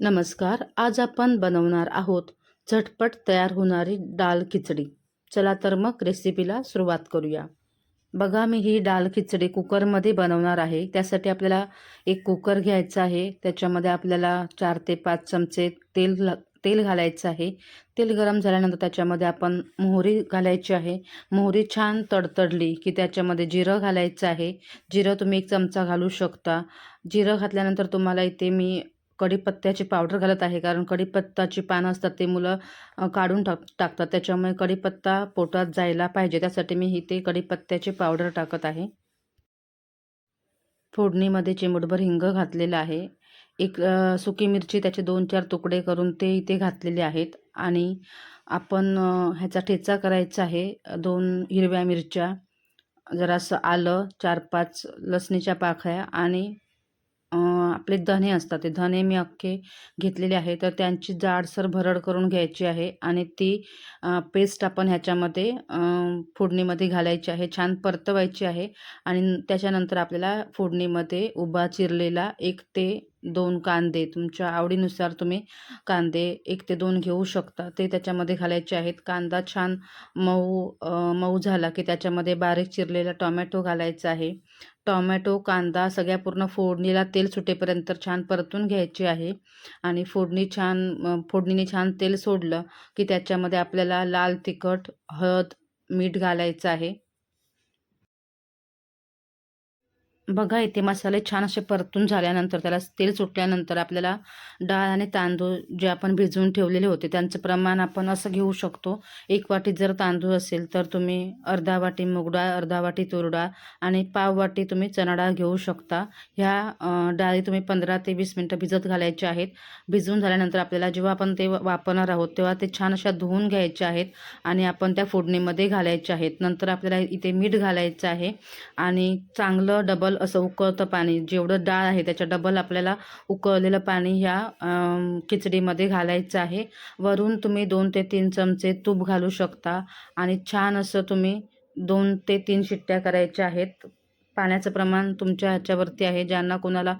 नमस्कार आज आपण बनवणार आहोत झटपट तयार होणारी डाळ खिचडी. चला तर मग रेसिपीला सुरुवात करूया. बघा मी ही डाळ खिचडी कुकरमध्ये बनवणार आहे. त्यासाठी आपल्याला एक कुकर घ्यायचा आहे. त्याच्यामध्ये आपल्याला चार ते पाच चमचे तेल तेल घालायचं आहे. तेल गरम झाल्यानंतर त्याच्यामध्ये आपण मोहरी घालायची आहे. मोहरी छान तडतडली की त्याच्यामध्ये जिरं घालायचं आहे. जिरं तुम्ही एक चमचा घालू शकता. जिरं घातल्यानंतर तुम्हाला इथे मी कढीपत्त्याची पावडर घालत आहे. कारण कढीपत्ताची पानं असतात ते मुलं काढून टाक टाकतात. त्याच्यामुळे कढीपत्ता पोटात जायला पाहिजे. त्यासाठी मी इथे कढीपत्त्याची पावडर टाकत आहे. फोडणीमध्ये चिमूटभर हिंग घातलेलं आहे. एक सुकी मिरची त्याचे दोन चार तुकडे करून ते इथे घातलेले आहेत. आणि आपण ह्याचा ठेचा करायचा आहे. दोन हिरव्या मिरच्या जरासं आलं चार पाच लसणीच्या पाखळ्या आणि आपले धने असतात ते धने मी अख्खे घेतलेले आहे. तर त्यांची जाडसर भरड करून घ्यायची आहे आणि ती पेस्ट आपण ह्याच्यामध्ये फोडणीमध्ये घालायची आहे. छान परतवायची आहे आणि त्याच्यानंतर आपल्याला फोडणीमध्ये उभा चिरलेला एक ते दोन कांदे तुमच्या आवडीनुसार तुम्ही कांदे एक ते दोन घेऊ शकता. ते त्याच्यामध्ये घालायचे आहेत. कांदा छान मऊ मऊ झाला की त्याच्यामध्ये बारीक चिरलेला टोमॅटो घालायचा आहे. टोमॅटो कांदा सगळ्या पूर्ण फोडणीला तेल सुटेपर्यंत छान परतून घ्यायचे आहे आणि फोडणी छान फोडणीने छान तेल सोडलं की त्याच्यामध्ये आपल्याला लाल तिखट हळद मीठ घालायचं आहे. बघा इथे मसाले छान असे परतून झाल्यानंतर त्याला तेल सुटल्यानंतर आपल्याला डाळ आणि तांदूळ जे आपण भिजवून ठेवलेले होते त्यांचं प्रमाण आपण असं घेऊ शकतो. एक वाटी जर तांदूळ असेल तर तुम्ही अर्धा वाटी मूग डाळ अर्धा वाटी तूर डाळ आणि पाव वाटी तुम्ही चणा डाळ घेऊ शकता. ह्या डाळी तुम्ही पंधरा ते वीस मिनटं भिजत घालायच्या आहेत. भिजवून झाल्यानंतर आपल्याला जेव्हा आपण ते वापरणार आहोत तेव्हा ते छान अशा धुवून घ्यायचे आहेत आणि आपण त्या फोडणीमध्ये घालायचे आहेत. नंतर आपल्याला इथे मीठ घालायचं आहे आणि चांगलं डबल असं उकळतं पाणी. जेवढं डाळ आहे त्याच्या डबल आपल्याला उकळलेलं पाणी ह्या खिचडीमध्ये घालायचं आहे. वरून तुम्ही दोन ते तीन चमचे तूप घालू शकता आणि छान असं तुम्ही दोन ते तीन शिट्ट्या करायच्या आहेत. पाण्याचं प्रमाण तुमच्या ह्याच्यावरती आहे ज्यांना कोणाला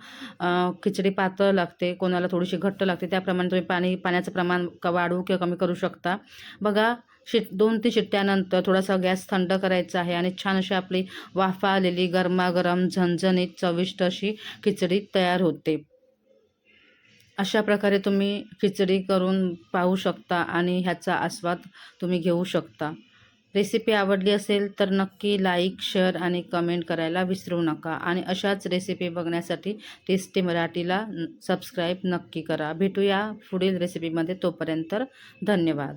खिचडी पातळ लागते कोणाला थोडीशी घट्ट लागते त्याप्रमाणे तुम्ही पाणी पाण्याचं प्रमाण क वाढवू किंवा कमी करू शकता. बघा शिट दोन तीन शिट्ट्यानंतर थोडासा गॅस थंड करायचा आहे आणि छान अशी आपली वाफा आलेली गरमागरम झणझणीत चविष्ट अशी खिचडी तयार होते. अशा प्रकारे तुम्ही खिचडी करून पाहू शकता आणि ह्याचा आस्वाद तुम्ही घेऊ शकता. रेसिपी आवडली असेल तर नक्की लाईक शेअर आणि कमेंट करायला विसरू नका. आणि अशाच रेसिपी बघण्यासाठी टेस्टी मराठीला सबस्क्राईब नक्की करा. भेटूया पुढील रेसिपीमध्ये. तोपर्यंत धन्यवाद.